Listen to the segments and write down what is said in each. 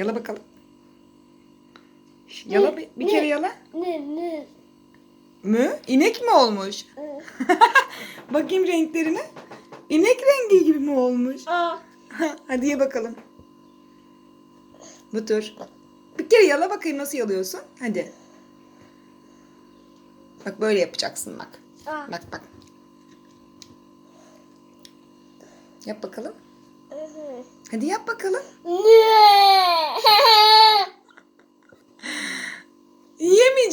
Yala bakalım. Yala bir, bir kere yala. Ne ne? Mü? İnek mi olmuş? Bakayım renklerine. İnek rengi gibi mi olmuş? Aa. Hadi ye bakalım. Bu tür. Bir kere yala bakayım nasıl yalıyorsun. Hadi. Bak böyle yapacaksın bak. Aa. Bak bak. Yap bakalım. Hadi yap bakalım. Ne?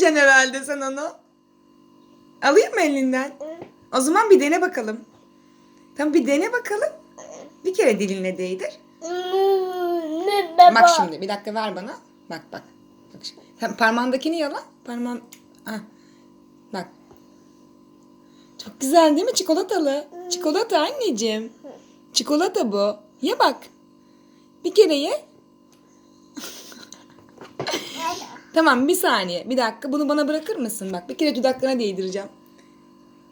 Yiyemeyeceksin herhalde sen onu. Alayım mı elinden? O zaman bir dene bakalım. Tamam bir dene bakalım. Bir kere diline değdir. Bak şimdi bir dakika ver bana. Bak bak. Bak şimdi. Sen parmağındakini yala. Parmağın. Ah. Bak. Çok güzel değil mi? Çikolatalı. Çikolata anneciğim. Çikolata bu. Ye bak. Bir kere ye. Tamam bir saniye. Bir dakika. Bunu bana bırakır mısın? Bak bir kere dudaklarına değdireceğim.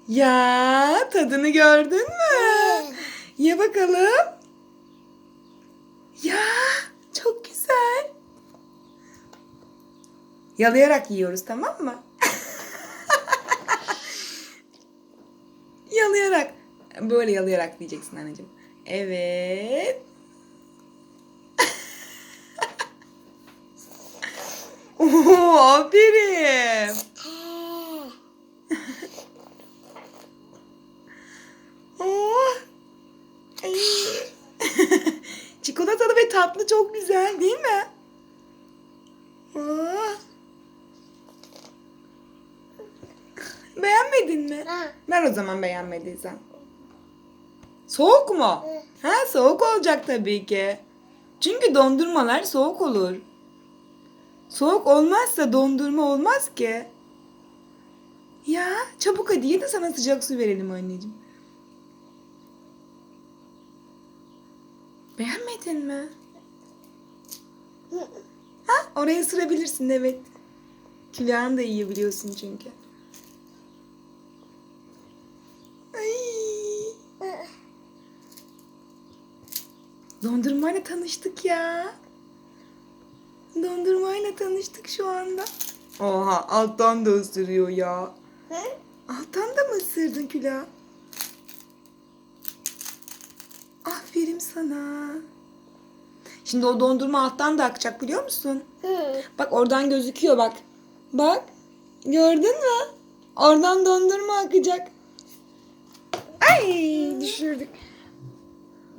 Ya tadını gördün mü? Ye bakalım. Ya çok güzel. Yalayarak yiyoruz tamam mı? yalayarak. Böyle yalayarak diyeceksin anneciğim. Evet. Oo, aferin. Oh. Çikolatalı ve tatlı çok güzel değil mi? Oh. Beğenmedin mi? Ha. Ver o zaman beğenmediysen. Soğuk mu? Ha soğuk olacak tabii ki. Çünkü dondurmalar soğuk olur. Soğuk olmazsa dondurma olmaz ki. Ya çabuk hadi ye de sana sıcak su verelim anneciğim. Beğenmedin mi? Ha oraya sırabilirsin evet. Külahını da yiyebiliyorsun çünkü. Ay. Dondurmayla tanıştık ya. Dondurmayla tanıştık şu anda. Oha alttan da ısırıyor ya. Alttan da mı ısırdın külah? Aferin sana. Şimdi o dondurma alttan da akacak biliyor musun? Bak oradan gözüküyor bak. Bak. Gördün mü? Oradan dondurma akacak. Ay düşürdük.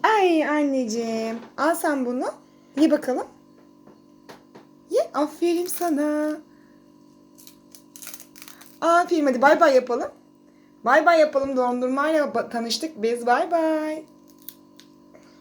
Ay anneciğim. Al sen bunu. Ye bakalım. Aferin sana. Aferin hadi bay bay yapalım. Bay bay yapalım dondurmayla tanıştık biz. Bay bay.